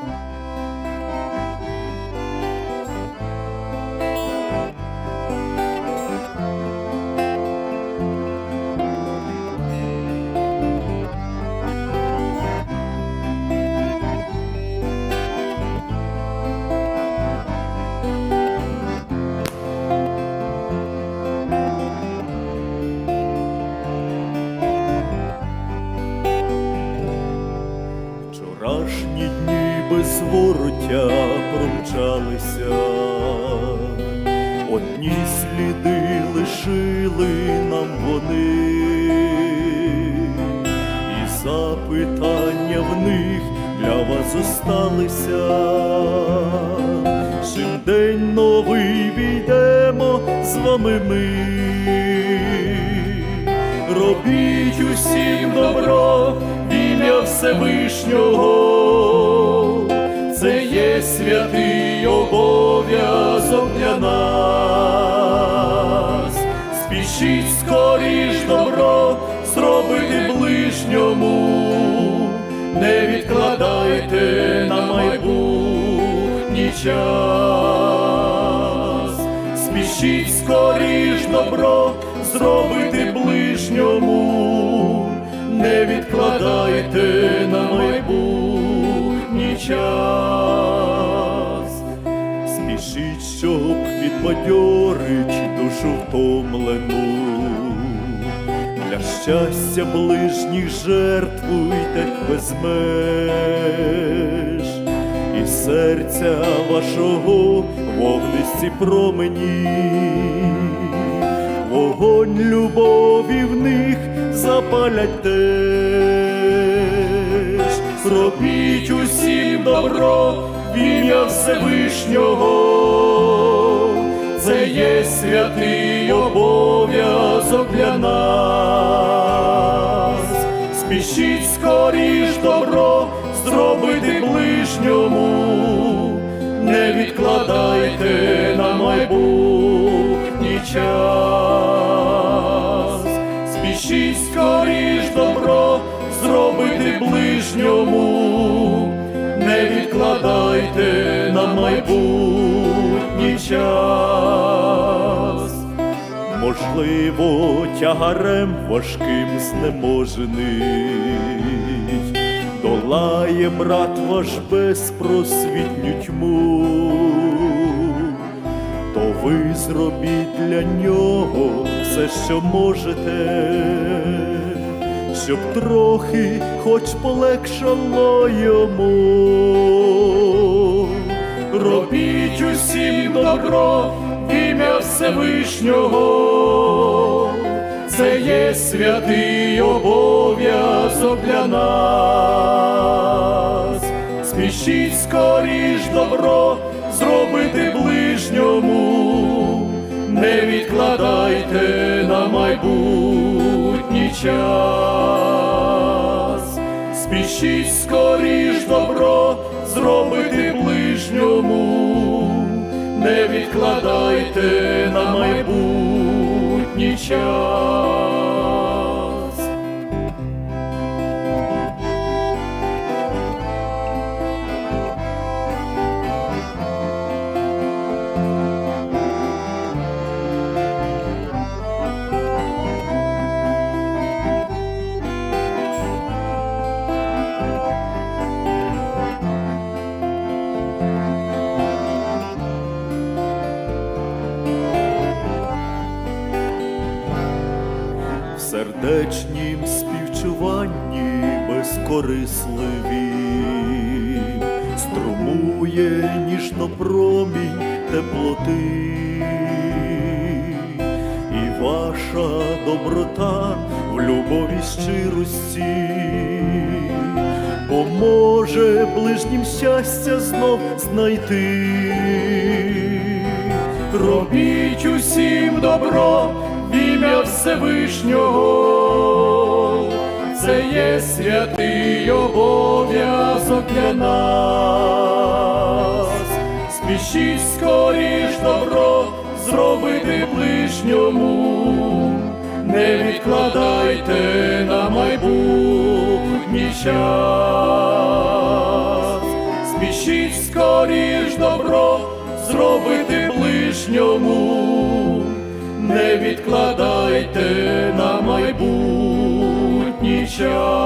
Bye. Вчорашні дні без вороття промчалися, одні сліди лишили нам вони, і запитання в них для вас зосталися. Чим день новий війдемо з вами ми. Робіть усім добро Всевишнього, це є святий обов'язок для нас. Спішіть скоріш добро зробити ближньому, не відкладайте на майбутній час. Спішіть скоріш добро зробити ближньому, не відкладайте на майбутній час. Спішіть, щоб підбадьорить душу втомлену. Для щастя ближніх жертвуйте без меж, і серця вашого вогнисті промені, вогонь любові в них запалять теж. Робіть усім добро в ім'я Всевишнього, це є святий обов'язок для нас. Спішіть скоріш добро зробити ближньому, не відкладайте на майбутній час. Ближньому, не відкладайте на майбутній час. Можливо, тягарем важким знеможений, долає брат ваш безпросвітню тьму, то ви зробіть для нього все, що можете, щоб трохи хоч полегшало йому. Робіть усім добро в ім'я Всевишнього, це є святий обов'язок для нас. Спішіть скоріш добро зробити ближньому, не відкладайте на майбутній час. Спішіть скоріш добро зробити ближньому, не відкладайте на майбутній час. Сердечнім співчуванні безкорисливі, струмує ніжно промінь теплоти, і ваша доброта в любові щирості. Поможе ближнім щастя знов знайти. Робіть усім добро Всевишнього, це є святий обов'язок для нас. Спішіть скоріш добро зробити ближньому, не відкладайте на майбутній час. поспішіть скоріш добро зробити ближньому, не відкладайте нічого.